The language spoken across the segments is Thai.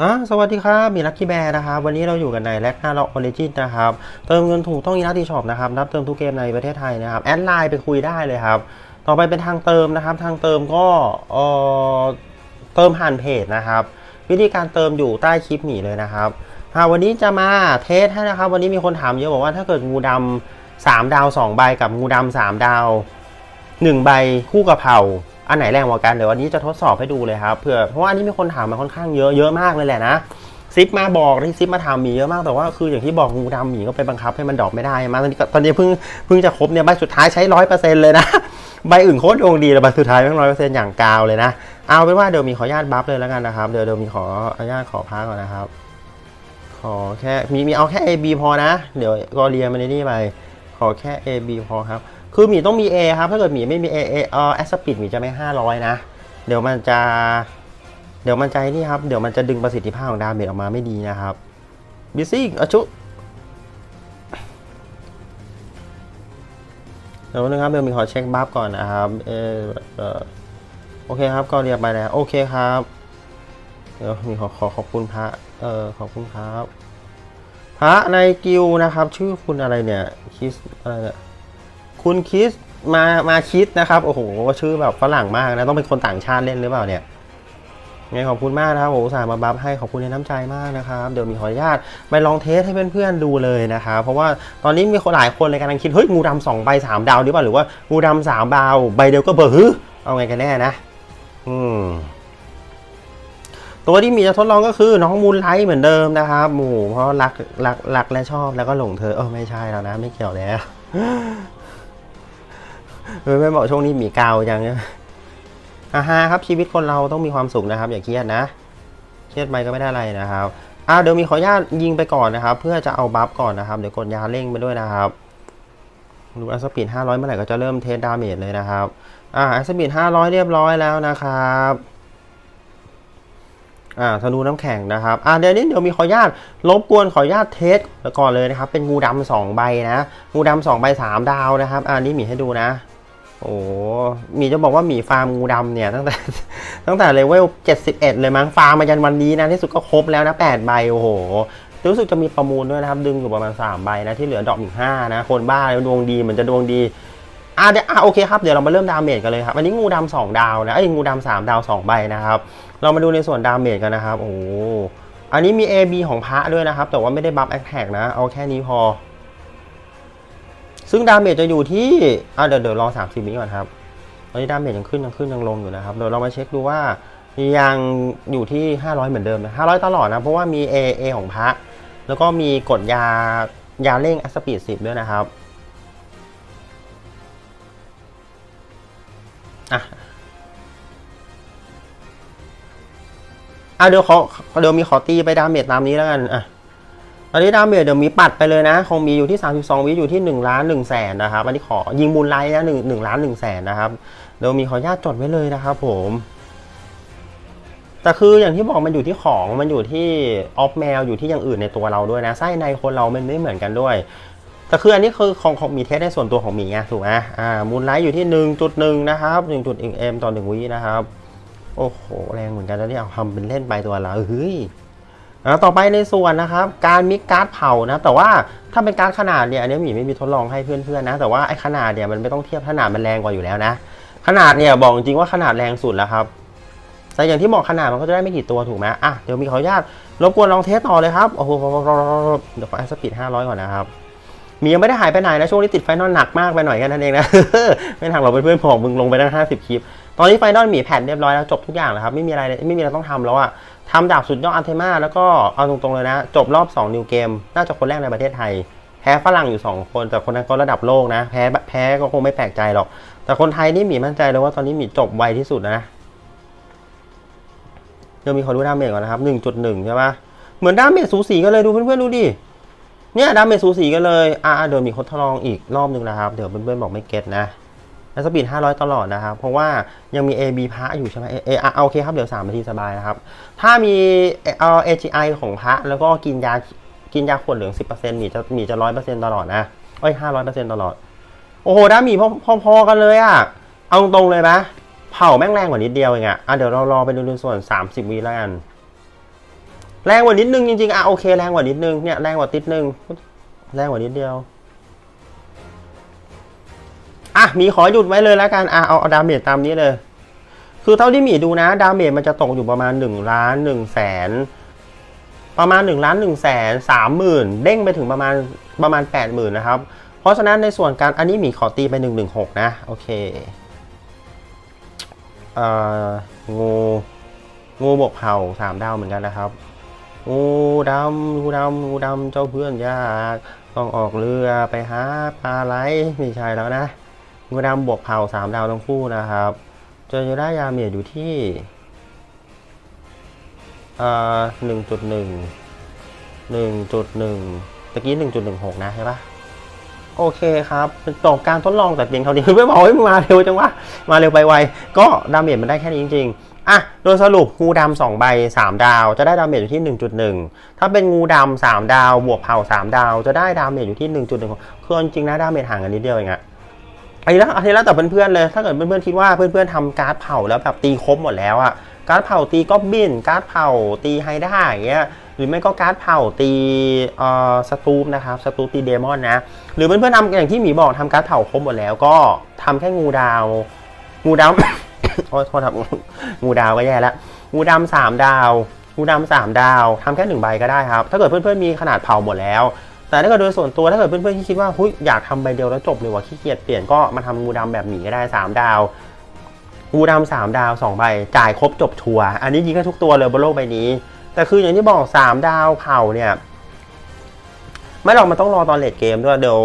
อะสวัสดีครับมีลักกี้แบร์นะครับ วันนี้เราอยู่กันในแลกหน้าล็อกออริจินนะครับ เติมเงินถูกต้องอีนัตติช็อปนะครับ รับเติมทุกเกมในประเทศไทยนะครับ แอดไลน์ไปคุยได้เลยครับ ต่อไปเป็นทางเติมนะครับ ทางเติมก็เอ่อเติมผ่านเพจนะครับ วิธีการเติมอยู่ใต้คลิปหนีเลยนะครับอ่าวันนี้จะมาเทสให้นะครับ วันนี้มีคนถามเยอะบอกว่าถ้าเกิดงูดำสามดาวสองใบกับงูดำสามดาวหนึ่งใบคู่กะเพรา อันไหนแรงกว่ากันเดี๋ยววันนี้จะทดสอบให้ดูเลยครับเผื่อเพราะว่าอันนี้มีคนถามมาค่อนข้างเยอะเยอะมากเลยแหละนะซิปมาบอกที่ซิปมาถามหมีเยอะมากแต่ว่าคืออย่างที่บอกงูดำหมีก็ไปบังคับให้มันดอกไม่ได้มาตอนนี้ตอนนี้เพิ่งเพิ่งจะครบเนี่ยใบสุดท้ายใช้ร้อยเปอร์เซ็นต์เลยนะใบอื่นโคตรดวงดีแต่ใบสุดท้ายแม่งร้อยเปอร์เซ็นต์อย่างกาวเลยนะเอาเป็นว่าเดี๋ยวมีขออนุญาตบัฟเลยแล้วกันนะครับเดี๋ยวเดี๋ยวมีขออนุญาตขอพักก่อนนะครับขอแค่มีมีเอาแค่ A B พอนะ เดี๋ยวก็เรียนมาในนี่ไปขอแค่ A B พอครับ คือหมีต้องมี A ครับ ถ้าเกิดหมีไม่มี A A เออแอสปิดหมีจะไม่ 500 นะ เดี๋ยวมันจะ เดี๋ยวมันจะนี่ครับ เดี๋ยวมันจะดึงประสิทธิภาพของดาเมจออกมาไม่ดีนะครับบิซี่อชุเดี๋ยวนะครับเดี๋ยวมีขอเช็คบัฟก่อนนะครับเออเออโอเคครับ ก็เรียบไปแล้ว โอเคครับ เดี๋ยวมีขอขอขอบคุณพระ เออขอบคุณครับ พระในกิลด์นะครับ ชื่อคุณอะไรเนี่ย คิสอะไรเนี่ย คุณคิสมามาคิดนะครับ โอ้โห ชื่อแบบฝรั่งมากนะ ต้องเป็นคนต่างชาติเล่นหรือเปล่าเนี่ยไงขอบคุณมากนะครับโอ้โหสามาบัฟให้ขอบคุณในน้ำใจมากนะครับ เดี๋ยวมีขออนุญาตไปลองเทสให้เพื่อนๆดูเลยนะครับ เพราะว่าตอนนี้มีคนหลายคนเลยกำลังคิด เฮ้ย งูดำสองใบสามดาวดีป่ะหรือว่างูดำสามดาวใบเดียวก็เบอร์ฮึเอาไงกันแน่นะ อืมตัวที่มีจะทดลองก็คือน้องมูลไลท์เหมือนเดิมนะครับ หมู่เพราะรักรักรักและชอบแล้วก็หลงเธอเออไม่ใช่แล้วนะ ไม่เกี่ยวแล้ว เออไม่บอกช่วงนี้มีกาวจังเนี่ยอ่าฮะครับชีวิตคนเราต้องมีความสุขนะครับ อย่าเครียดนะ เครียดไปก็ไม่ได้อะไรนะครับอ่าเดี๋ยวมีขออนุญาตยิงไปก่อนนะครับ เพื่อจะเอาบัฟก่อนนะครับ เดี๋ยวกดยาเร่งไปด้วยนะครับดูอัสปีด500 เมื่อไหร่ก็จะเริ่มเทสดาเมจเลยนะครับ อ่าอัสปีด500 เรียบร้อยแล้วนะครับ อ่าธนูน้ำแข็งนะครับ อ่าเดี๋ยวนี้เดี๋ยวมีขออนุญาตรบกวนขออนุญาตเทสก่อนเลยนะครับ เป็นงูดำสองใบนะ งูดำสองใบสามดาวนะครับ อ่านี่มีให้ดูนะ โอ้หมีจะบอกว่าหมีฟาร์มงูดำเนี่ยตั้งแต่ ตั้งแต่เลเวล71 เลยมั้งฟาร์มมายันวันนี้นะที่สุดก็ครบแล้วนะ8ใบโอ้โหรู้สึกจะมีประมูลด้วยนะครับ ดึงอยู่ประมาณ 3 ใบนะที่เหลือดอกอีก5นะ คนบ้าดวงดีเหมือนจะดวงดีอ่าเดี๋ยวอ่าโอเคครับเดี๋ยวเรามาเริ่มดาเมจกันเลยครับอันนี้งูดำสองดาวนะไอ้งูดำสามดาวสองใบนะครับ เรามาดูในส่วนดาเมจกันนะครับโอ้อันนี้มี AB ของพระด้วยนะครับ แต่ว่าไม่ได้บัฟแอคแท็กนะเอาแค่นี้พอ ซึ่งดาเมจจะอยู่ที่อ่าเดี๋ยวเดี๋ยวรอสามสิบวิก่อนครับตอนนี้ดาเมจยังขึ้นยังขึ้นยังลงอยู่นะครับเดี๋ยวเรามาเช็คดูว่ายังอยู่ที่ 500 เหมือนเดิมนะ500 ตลอดนะ เพราะว่ามี A A ของพระ แล้วก็มีกดยายาเร่งอัสปีด10 ด้วยนะครับอะอะเดี๋ยวขอเดี๋ยวมีขอตีไปดาเมจตามนี้แล้วกันอะ อันนี้ดาเมจเดี๋ยวมีปัดไปเลยนะ คงมีอยู่ที่ 32 วิอยู่ที่1ล้าน1แสนนะครับ อันนี้ขอยิงบุญไลท์นะ1 1ล้าน1แสนนะครับ เดี๋ยวมีขออนุญาตจดไว้เลยนะครับผมแต่คืออย่างที่บอกมันอยู่ที่ของมันอยู่ที่ออฟแมวอยู่ที่อย่างอื่นในตัวเราด้วยนะไส้ในคนเรามันไม่เหมือนกันด้วย แต่คืออันนี้คือของของมีเทสในส่วนตัวของมีไงถูกไหมอ่ามูลไลท์อยู่ที่ 1.1 นะครับ 1.1 m ต่อ1วินะครับ โอ้โห แรงเหมือนกันแล้วเนี่เอาทำเป็นเล่นไปตัวละเฮ้ย ต่อไปในส่วนนะครับการมิกการ์ดเผานะแต่ว่าถ้าเป็นการดขนาดเนี่ยอันนี้หมีไม่มีทดลองให้เพื่อนๆนะ แต่ว่าไอ้ขนาดเนี่ยมันไม่ต้องเทียบขนาดมันแรงกว่าอยู่แล้วนะ ขนาดเนี่ยบอกจริงว่าขนาดแรงสุดแล้วครับแต่อย่างที่บอกขนาดมันก็จะได้ไม่กี่ตัวถูกไหมอะเดี๋ยวมีขออนุญาตรบกวนลองเทสต่อเลยครับโอ้โหเดี๋ยวขอแอสปีด500ก่อนนะครับมียังไม่ได้หายไปไหนนะช่วงนี้ติดไฟนอลหนักมากไปหน่อยแค่นั้นเองนะไม่ทางเราเพื่อนๆผมมึงลงไปตั้ง50คลิป ตอนนี้ไฟนอลมีแผ่นเรียบร้อยแล้วจบทุกอย่างแล้วครับ ไม่มีอะไรไม่มีอะไรต้องทำแล้วอะทำดาบสุดยอดอันเทมาแล้วก็เอาตรงๆเลยนะ จบรอบ2นิวเกม น่าจะคนแรกในประเทศไทย แพ้ฝรั่งอยู่ 2 คน แต่คนนั้นก็ระดับโลกนะ แพ้แพ้ก็คงไม่แปลกใจหรอก แต่คนไทยนี่หมีมั่นใจเลยว่าตอนนี้หมีจบไวที่สุดนะเดี๋ยวมีขอดูดาเมจก่อนนะครับ 1.1 ใช่ปะเหมือนดาเมจสูสีกันเลยดูเพื่อนๆดูดิ เนี่ยดาเมจสูสีกันเลย อ่าเดี๋ยวมีคนทดลองอีกรอบหนึ่งนะครับ เดี๋ยวเพื่อนๆบอกไม่เก็ตนะ แล้วสปีด 500 ตลอดนะครับ เพราะว่ายังมี AB พระอยู่ใช่ไหมเอเออะโอเคครับ เดี๋ยว 3 นาทีสบายนะครับ ถ้ามีเอ่อ AGI ของพระแล้วก็กินยากินยาขวดเหลือง 10%มีจะมีจะ 100%ตลอดนะเอ้ย500%ตลอด โอ้โหดามีพอพอๆกันเลยอะ เอาตรงเลยปะเผาแม่งแรงกว่านิดเดียวเองอะอะเดี๋ยวเรารอไปดูในส่วน 30วิแล้วกันแรงกว่านิดนึงจริงๆอะโอเคแรงกว่านิดนึงเนี่ยแรงกว่าติดนึงแรงกว่านิดเดียว อะมีขอหยุดไว้เลยแล้วกันอะเอาเอาดาเมจตามนี้เลย คือเท่าที่หมีดูนะ ดาเมจมันจะตกอยู่ประมาณ1ล้าน1แสนประมาณ1ล้าน1แสนสามหมื่นเด้งไปถึงประมาณประมาณ 8 0,000นะครับ เพราะฉะนั้นในส่วนการอันนี้หมีขอตีไป 116 นะ โอเคเอ่องูงูบกเห่าสามดาวเหมือนกันนะครับงูดำงูดำงูดำเจ้าเพื่อนยากต้องออกเรือไปหาปลาไหลไม่ใช่แล้วนะ งูดำบวกเผาสามดาวทั้งคู่นะครับจะจะได้ยาเมียอยู่ที่เอ่อหนึ่งจุดหนึ่งหนึ่งจุดหนึ่งตะกี้หนึ่งจุดหนึ่งหกนะใช่ปะโอเคครับต่อการทดลองแต่เพียงเท่านี้ไม่บอกให้มาเร็วจังวะมาเร็วไปไวก็ดาเมจมันได้แค่นี้จริง ๆ อะ โดยสรุปงูดำสองใบสามดาว จะได้ดาเมจอยู่ที่ 1.1 ถ้าเป็นงูดำสามดาว บวกเผาสามดาว จะได้ดาเมจอยู่ที่ 1.1คือจริงนะดาเมจห่างกันนิดเดียวเองอะ อันนี้แล้วอันนี้แล้วแต่เพื่อนๆเลย ถ้าเกิดเพื่อนๆคิดว่าเพื่อนๆทำการ์ดเผาแล้วแบบตีครบหมดแล้วอะการ์ดเผาตีก็บินการ์ดเผาตีไฮด้าอย่างเงี้ยหรือไม่ก็การ์ดเผาตีเอ่อสตูปนะครับสตูปตีเดมอนนะ หรือเพื่อนๆทำอย่างที่หมีบอกทำการ์ดเผาครบหมดแล้วก็ทำแค่งูดาว งูดาวโอ้ยโทษครับงูดาวก็แย่แล้วงูดำสามดาวงูดำสามดาวทำแค่หนึ่งใบก็ได้ครับ ถ้าเกิดเพื่อนๆมีขนาดเผาหมดแล้ว แต่ถ้าเกิดโดยส่วนตัวถ้าเกิดเพื่อนๆที่คิดว่าหุ้ยอยากทำใบเดียวแล้วจบเลยว่ะขี้เกียจเปลี่ยนก็มาทำงูดำแบบหมีก็ได้สามดาวงูดำสามดาวสองใบจ่ายครบจบทัวร์อันนี้ยิงกันทุกตัวเลยบนโลกใบนี้ แต่คืออย่างที่บอกสามดาวเผาเนี่ยไม่หรอกมันต้องรอตอนเลดเกมด้วยเดี๋ยว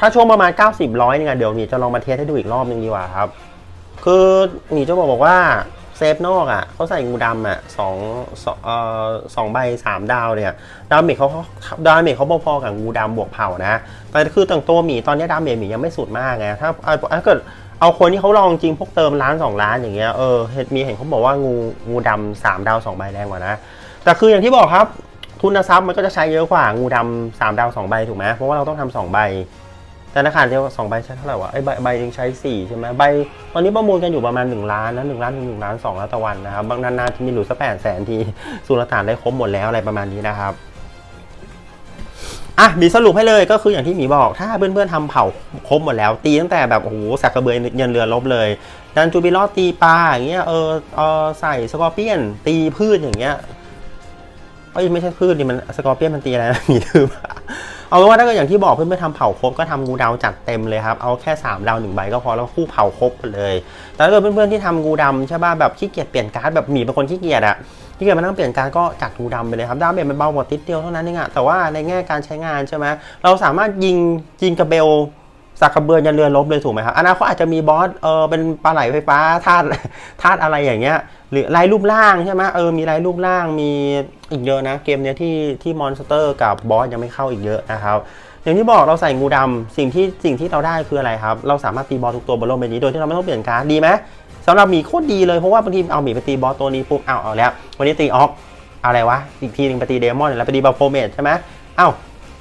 ถ้าช่วงประมาณ 90ร้อยเนี่ยเดี๋ยวหมีจะลองมาเทสให้ดูอีกรอบนึงดีกว่าครับ คือหมีจะบอกบอกว่า เซฟนอกอะเขาใส่งูดำอะสองสองเอ่อสองใบสามดาวเนี่ยดาเมจเขาเขาดาเมจเขาพอๆกับงูดำบวกเผานะแต่คือต่างตัวหมีตอนนี้ดาเมจหมียังไม่สุดมากไงถ้าเอาถ้าเกิดเอาคนที่เขาลองจริงพวกเติมล้านสองล้านอย่างเงี้ยเออเห็นมีเห็นเขาบอกว่างูงูดำสามดาวสองใบแรงกว่านะแต่คืออย่างที่บอกครับทุนทรัพย์มันก็จะใช้เยอะกว่างูดำสามดาวสองใบถูกไหมเพราะว่าเราต้องทำสองใบ ธนาคารเดียวสองใบใช้เท่าไหร่วะไอ้ใบใบหนึงใช้สี่ใช่ไหมใบตอนนี้ประมูลกันอยู่ประมาณ 1 ล้านนะหนึ่งล้านถึงหนึ่งล้านสองล้วต่อวันนะครับบางนานๆจะมีหลุดสักแปดแสนทีสุลต่านได้ครบหมดแล้วอะไรประมาณนี้นะครับอะมีสรุปให้เลยก็คืออย่างที่หมีบอก ถ้าเพื่อนๆทำเผาครบหมดแล้ว ตีตั้งแต่แบบโอ้โหสักกระเบือเยินเรือลบเลยดันจูบิลอตีปลาอย่างเงี้ยเออเออใส่สกอร์เปียน ตีพืชอย่างเงี้ยเอ้ยไม่ใช่พืชดิมันสกอร์เปียนมันตีอะไรนะหมีลืม เอาเป็นว่าถ้าเกิดอย่างที่บอกเพื่อนๆทำเผาครบก็ทำงูดาวจัดเต็มเลยครับ เอาแค่ 3 ดาวหนึ่งใบก็พอแล้วคู่เผาครบเลย แต่ถ้าเกิดเพื่อนๆที่ทำงูดำใช่ป่ะแบบขี้เกียจเปลี่ยนการ์ดแบบหมีเป็นคนขี้เกียจอะขี้เกียจมานั่งเปลี่ยนการ์ดก็จัดงูดำไปเลยครับดาเมจมันเบากว่าติดเดียวเท่านั้นเองอะแต่ว่าในแง่การใช้งานใช่ไหมเราสามารถยิงยิงกระเบล สักกระเบือยันเรือลบเลยถูกไหมครับอนาคตอาจจะมีบอสเออเป็นปลาไหลไฟฟ้าธาตุธาตุอะไรอย่างเงี้ย หรือลายรูปร่างใช่ไหมเออมีลายรูปร่างมีอีกเยอะนะ เกมเนี้ยที่ที่มอนสเตอร์กับบอสยังไม่เข้าอีกเยอะนะครับ อย่างที่บอกเราใส่งูดำสิ่งที่สิ่งที่เราได้คืออะไรครับ เราสามารถตีบอสทุกตัวบนโลกใบนี้โดยที่เราไม่ต้องเปลี่ยนการ์ดดีไหมสำหรับหมีโคตรดีเลยเพราะว่าบางทีเอาหมีไปตีบอสตัวนี้ปุ๊บเอาเอาแล้ว วันนี้ตีออกอะไรวะอีกทีหนึ่งไปตีเดมอนแล้วไปตีบาโฟเมตใช่ไหมเอ้า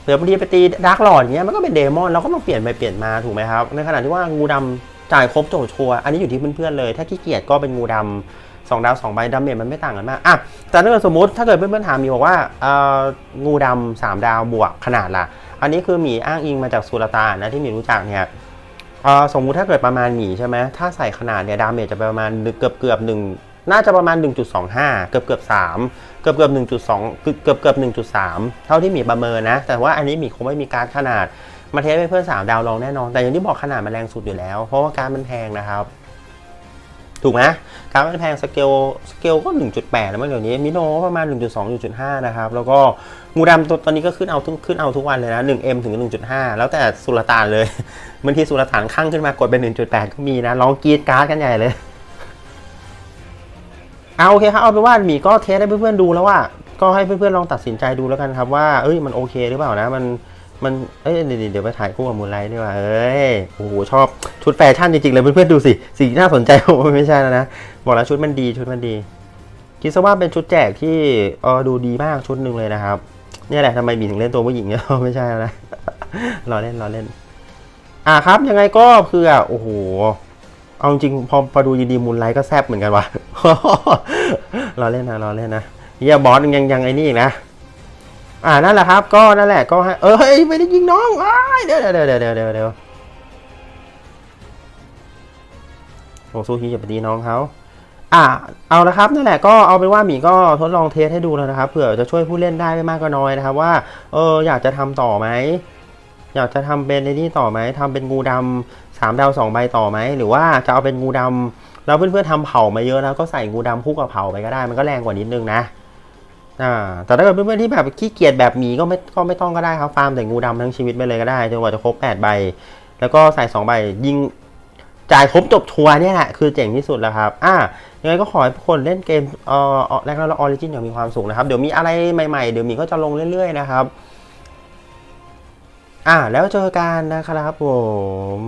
เดี๋ยวบางทีไปตีดาร์กหลอดเงี้ยมันก็เป็นเดมอนเราก็ต้องเปลี่ยนไปเปลี่ยนมาถูกไหมครับ ในขณะที่ว่างูดำจ่ายครบโจทย์ชัวร์อันนี้อยู่ที่เพื่อนๆเลย ถ้าขี้เกียจก็เป็นงูดำสองดาวสองใบดาเมจมันไม่ต่างกันมากอะแต่ถ้าเกิดสมมติถ้าเกิดเพื่อนๆถามมีบอกว่าเอองูดำสามดาวบวกขนาดล่ะอันนี้คือหมีอ้างอิงมาจากสุลตานนะที่หมีรู้จักเนี่ยเออสมมุติถ้าเกิดประมาณหมีใช่ไหมถ้าใส่ขนาดเนี่ยดาเมจจะประมาณเกือบเกือบหนึ่ง น่าจะประมาณ 1.25 เกือบเกือบ3เกือบเกือบ1.2 เกือบเกือบ1.3 เท่าที่มีประเมินนะ แต่ว่าอันนี้มีคงไม่มีการขนาดมาเทสให้เพื่อนสามดาวลองแน่นอน แต่อย่างที่บอกขนาดมันแรงสุดอยู่แล้ว เพราะว่าการมันแพงนะครับถูกไหมการมันแพงสเกลสเกลก็ 1.8 แล้วมั้งเดี๋ยวนี้มิโนประมาณ 1.2 1.5 นะครับ แล้วก็งูดำตัวตอนนี้ก็ขึ้นเอาทุกขึ้นเอาทุกวันเลยนะ 1M ถึง 1.5 แล้วแต่สุลต่านเลยบางทีสุลต่านข้างขึ้นมากดเป็น 1.8 ก็มีนะลองกรีดการ์ดกันใหญ่เลย เอาโอเคครับเอาเป็นว่าหมีก็เทสให้เพื่อนๆดูแล้วว่า ก็ให้เพื่อนๆลองตัดสินใจดูแล้วกันครับว่าเอ้ยมันโอเคหรือเปล่านะมันมันเอ้ยเดี๋ยวไปถ่ายคู่กับมูลไลท์ดีกว่าเอ้ยโอ้โหชอบชุดแฟชั่นจริงๆเลยเพื่อนๆดูสิสีน่าสนใจผมไม่ใช่แล้วนะบอกแล้วชุดมันดีชุดมันดี คิดซะว่าเป็นชุดแจกที่เออดูดีมากชุดหนึ่งเลยนะครับนี่แหละทำไมมีถึงเล่นตัวผู้หญิงเนี่ยไม่ใช่แล้วนะรอเล่นรอเล่น อ่าครับยังไงก็เพื่อโอ้โห เอาจริงพอพอดูยีดีมูลไลท์ก็แซบเหมือนกันวะรอเล่นนะรอเล่นนะเฮียบอสยังยังไอ้นี่อีกนะ อ่านั่นแหละครับ ก็นั่นแหละก็ให้เออเฮ้ยไม่ได้ยิงน้องเดี๋ยวเดี๋ยวเดี๋ยวเดี๋ยวเดี๋ยวเดี๋ยวโอ้สู้ฮีอย่าไปตีน้องเขาอ่าเอาละครับนั่นแหละก็เอาเป็นว่าหมีก็ทดลองเทสให้ดูแล้วนะครับเผื่อจะช่วยผู้เล่นได้ไม่มากก็น้อยนะครับว่าเอออยากจะทำต่อไหมอยากจะทำเป็นในนี่ต่อไหมทำเป็นงูดำสา มดาวสองใบต่อไหม หรือว่าจะเอาเป็นงูดำแล้วเพื่อนๆทำเผามาเยอะแล้วก็ใส่งูดำคู่กับเผาไปก็ได้ มันก็แรงกว่านิดนึงนะอ่าแต่ถ้าเกิดเพื่อนๆที่แบบขี้เกียจแบบหมีก็ไม่ก็ไม่ต้องก็ได้ครับฟาร์มแต่งูดำทั้งชีวิตไปเลยก็ได้จนกว่าจะครบ8ใบ แล้วก็ใส่2ใบยิงจ่ายครบจบทัวร์เนี่ยแหละคือเจ๋งที่สุดแล้วครับ อ่ายังไงก็ขอให้ทุกคนเล่นเกมเอ่อแรกแล้วออริจินอย่างมีความสุขนะครับ เดี๋ยวมีอะไรใหม่ๆ เดี๋ยวมีก็จะลงเรื่อยๆนะครับ อ่าแล้วเจอกันนะครับผม